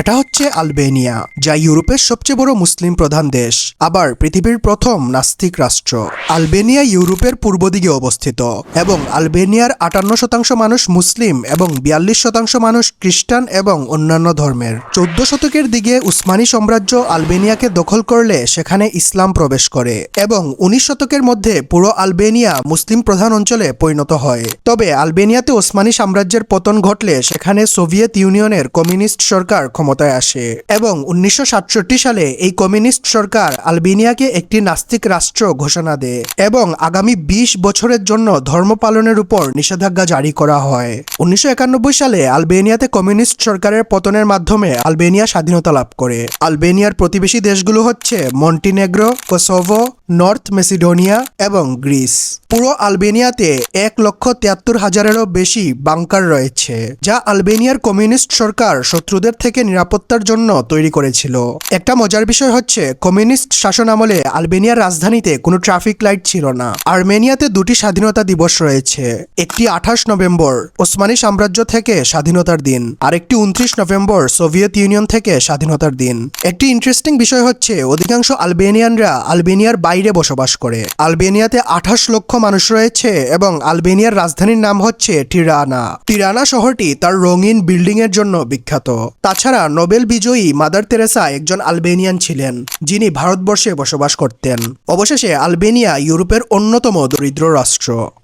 এটা হচ্ছে আলবেনিয়া, যা ইউরোপের সবচেয়ে বড় মুসলিম প্রধান দেশ, আবার পৃথিবীর প্রথম নাস্তিক রাষ্ট্র। আলবেনিয়া ইউরোপের পূর্ব দিকে অবস্থিত এবং আলবেনিয়ার আটান্ন শতাংশ মানুষ মুসলিম এবং বিয়াল্লিশ শতাংশ মানুষ খ্রিস্টান এবং অন্যান্য ধর্মের। চোদ্দ শতকের দিকে উসমানী সাম্রাজ্য আলবেনিয়াকে দখল করলে সেখানে ইসলাম প্রবেশ করে এবং উনিশ শতকের মধ্যে পুরো আলবেনিয়া মুসলিম প্রধান অঞ্চলে পরিণত হয়। তবে আলবেনিয়াতে ওসমানী সাম্রাজ্যের পতন ঘটলে সেখানে সোভিয়েত ইউনিয়নের কমিউনিস্ট সরকার ক্ষমতায় আসে এবং উনিশশো সাতষট্টি সালে এই কমিউনিস্ট সরকার আলবেনিয়াকে একটি নাস্তিক রাষ্ট্র ঘোষণা দেয় এবং আগামী ২০ বছরের জন্য ধর্ম পালনের উপর নিষেধাজ্ঞা জারি করা হয়। উনিশশো সালে আলবেনিয়াতে কমিউনিস্ট সরকারের পতনের মাধ্যমে আলবেনিয়া স্বাধীনতা লাভ করে। আলবেনিয়ার প্রতিবেশী দেশগুলো হচ্ছে মন্টিনেগ্রো, কোসোভো, নর্থ মেসিডোনিয়া এবং গ্রিস। পুরো আলবেনিয়াতে এক লক্ষ তিয়াত্তর হাজারেরও বেশি বাংকার রয়েছে, যা আলবেনিয়ার কমিউনিস্ট সরকার শত্রুদের থেকে নিরাপত্তার জন্য তৈরি করেছিল। একটা মজার বিষয় হচ্ছে, কমিউনিস্ট শাসন আমলে আলবেনিয়ার রাজধানীতে কোনো ট্রাফিক লাইট ছিল না। আর্মেনিয়াতে দুটি স্বাধীনতা দিবস রয়েছে, একটি আঠাশ নভেম্বর ওসমানী সাম্রাজ্য থেকে স্বাধীনতার দিন, আর একটি উনত্রিশ নভেম্বর সোভিয়েত ইউনিয়ন থেকে স্বাধীনতার দিন। একটি ইন্টারেস্টিং বিষয় হচ্ছে, অধিকাংশ আলবেনিয়ানরা আলবেনিয়ার বাইরে বসবাস করে। আলবেনিয়াতে আঠাশ লক্ষ মানুষ রয়েছে এবং আলবেনিয়ার রাজধানীর নাম হচ্ছে টিরানা। টিরানা শহরটি তার রঙিন বিল্ডিং এর জন্য বিখ্যাত। তাছাড়া নোবেল বিজয়ী মাদার তেরেসা একজন আলবেনিয়ান ছিলেন, যিনি ভারতবর্ষে বসবাস করতেন। অবশেষে আলবেনিয়া ইউরোপের অন্যতম দরিদ্র রাষ্ট্র।